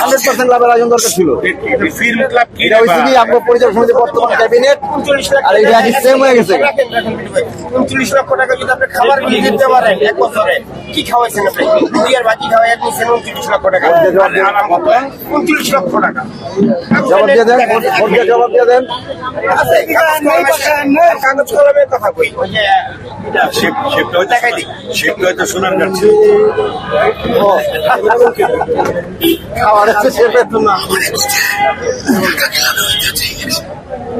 Hundred percent লাভের আয়োজন দরকার ছিল। এটা হয়েছে কি আপনার পরিচালক সমিতি বর্তমান ক্যাবিনেট আর এটা একই সেম হয়ে গেছে। উনচল্লিশ লক্ষ টাকা যদি আপনি খাবার কিনে দিতে পারেন এক বছরে কি খাওয়াইছেন আপনি? রুটি আর বাকি খাওয়াই নিচ্ছেন উনচল্লিশ লক্ষ টাকা। উনচল্লিশ লক্ষ টাকা। জবাব দিয়ে দেন। জবাব দিয়ে দেন। আচ্ছা, কাগজ কলমের কথা কই? দেখাই দিই। শিবটা হয়তো শোনান যাচ্ছে খাওয়ার হচ্ছে সে বেতন না।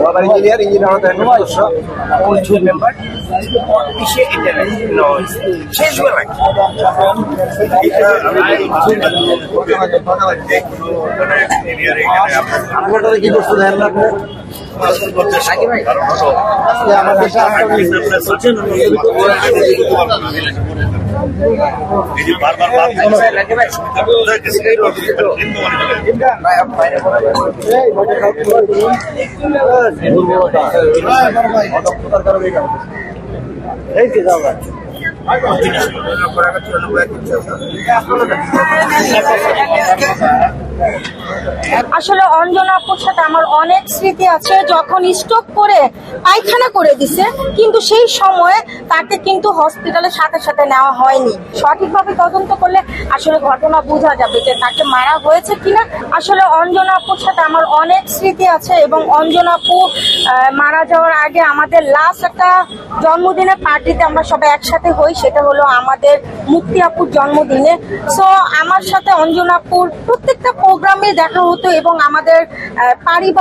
ওরা ইঞ্জিনিয়ার ইঞ্জিনিয়ার হতে সদস্য পরিচয় মেম্বার কিসে এটা শেষ বেলায় আপনারা কি করতে দেন না আপনি? আমার দেশে এই যে যাও ভাই। আসলে অঞ্জনা আপুর সাথে অনেক স্মৃতি আছে যখন স্ট্রোক করে পায়খানা করে দিছে কিন্তু সেই সময়ে তাকে কিন্তু হসপিটালের সাথে সাথে নেওয়া হয়নি। সঠিকভাবে তদন্ত করলে আসলে ঘটনা বোঝা যাবে যে তাকে মারা হয়েছে কিনা। আসলে অঞ্জনা আপুর সাথে আমার অনেক স্মৃতি আছে এবং অঞ্জনা আপু মারা যাওয়ার আগে আমাদের লাস্ট একটা জন্মদিনের পার্টিতে আমরা সবাই একসাথে হই সেটা হলো আমাদের মুক্তি আপুর জন্মদিনে। সো আমার সাথে অঞ্জনা আপুর প্রত্যেকটা প্রোগ্রামে দেখা হতো এবং আমাদের আহ,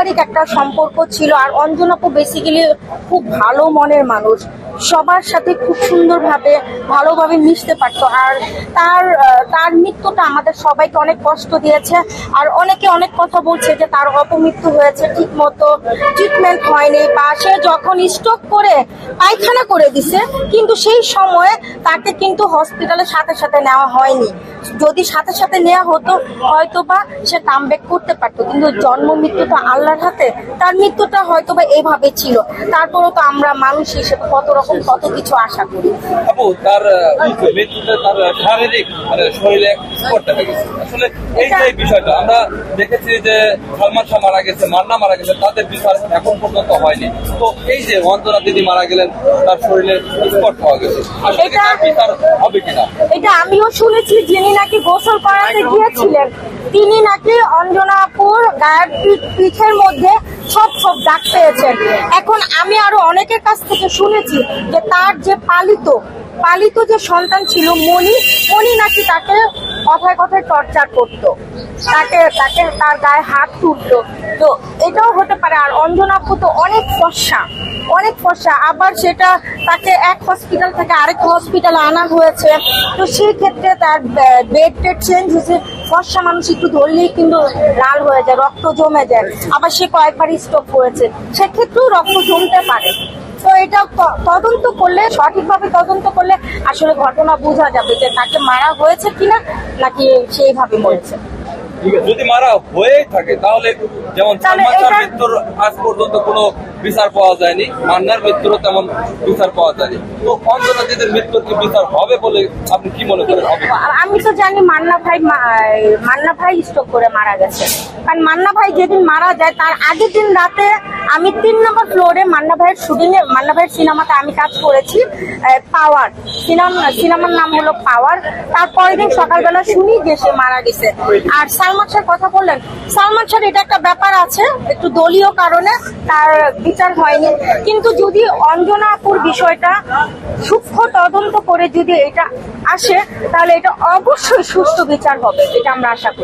পারিবারিক একটা সম্পর্ক ছিল আর অঞ্জনা খুব বেসিক্যালি খুব ভালো মনের মানুষ। সবার সাথে খুব সুন্দরভাবে, ভালোভাবে মিশতে পারতো। আর তার তার মৃত্যুটা আমাদের সবাইকে অনেক কষ্ট দিয়েছে। আর অনেকে অনেক কথা বলছে যে তার অপমৃত্যু হয়েছে ঠিক মতো ট্রিটমেন্ট হয়নি, বা সে যখন স্ট্রোক করে পায়খানা করে দিছে, কিন্তু সেই সময়ে তাকে কিন্তু হসপিটালের সাথে সাথে নেওয়া হয়নি। যদি সাথে সাথে নেওয়া হতো হয়তো বা সে কামব্যাক করতে পারতো। কিন্তু জন্ম মৃত্যুটা আল্লাহর হাতে, তার মৃত্যুটা হয়তো বা এইভাবে ছিল। তারপরও তো আমরা মানুষ হিসেবে কত রকম কত কিছু আশা করি। আপু তার মৃত্যুতে তার শারীরিক মানে শরীরে গেছে আসলে এই যে বিষয়টা আমরা দেখেছি যে সালমান শাহ মারা গেছে মান্না মারা গেছে তাদের বিচার এখন পর্যন্ত হয়নি। তো এই যে অন্তরা দিদি মারা গেলেন তার শরীরে স্পট পাওয়া গেছে। আসলে তার বিচার হবে কিনা? এটা আমিও শুনেছি যিনি নাকি গোসল করাতে গিয়েছিলেন তিনি নাকি অঞ্জনাপুর গায়ের পিঠের মধ্যে ছোপ ছোপ দাগ পেয়েছেন এখন আমি আরও অনেকের কাছ থেকে শুনেছি যে তার যে পালিত পালিত যে সন্তান ছিল মণি মণি নাকি তাকে কথায় কথায় টর্চার করতো। তাকে তাকে তার গায়ে হাত তুলতো। তো এটাও হতে পারে। আর অঞ্জনাপু তো অনেক ফর্সা অনেক ফর্সা। আবার সেটা তাকে এক হসপিটাল থেকে আরেক হসপিটালে আনা হয়েছে। তো সেই ক্ষেত্রে তার বেড টেড চেঞ্জ হয়েছে। ফর্সা মানুষ একটু ধরলেই কিন্তু লাল হয়ে যায়, রক্ত জমে যায়। আবার সে কয়েকবারই স্ট্রোক করেছে। সেক্ষেত্রেও রক্ত জমতে পারে। তো এটা তদন্ত করলে, সঠিকভাবে তদন্ত করলে আসলে ঘটনা বোঝা যাবে যে তাকে মারা হয়েছে কিনা, নাকি সেইভাবে মরেছে। যদি মারা হয়ে থাকে তাহলে যেমন সালমান মৃত্যুর আজ পর্যন্ত কোনো বিচার পাওয়া যায়নি মান্নার মৃত্যুরও তেমন বিচার পাওয়া যায়নি। তো দিদির মৃত্যুর কি বিচার হবে বলে আপনি কি মনে করেন? আমি তো জানি মান্না ভাই মান্না ভাই স্ট্রোক করে মারা গেছে। কারণ মান্না ভাই যেদিন মারা যায় তার আগের দিন রাতে আমি তিন নম্বর ফ্লোরে মান্না ভাইয়ের শুটিং এ, মান্না ভাইয়ের সিনেমাতে আমি কাজ করেছি। পাওয়ার সিনেমা সিনেমার নাম হলো পাওয়ার তারপরের দিন সকালবেলা শুনি যে সে মারা গেছে। আর সালমান শাহর কথা বললেন, সালমান শাহর এটা একটা ব্যাপার আছে, একটু দলীয় কারণে তার বিচার হয়নি। কিন্তু যদি অঞ্জনাপুর বিষয়টা সূক্ষ্ম তদন্ত করে যদি এটা আসে, তাহলে এটা অবশ্যই সুষ্ঠু বিচার হবে, এটা আমরা আশা করি।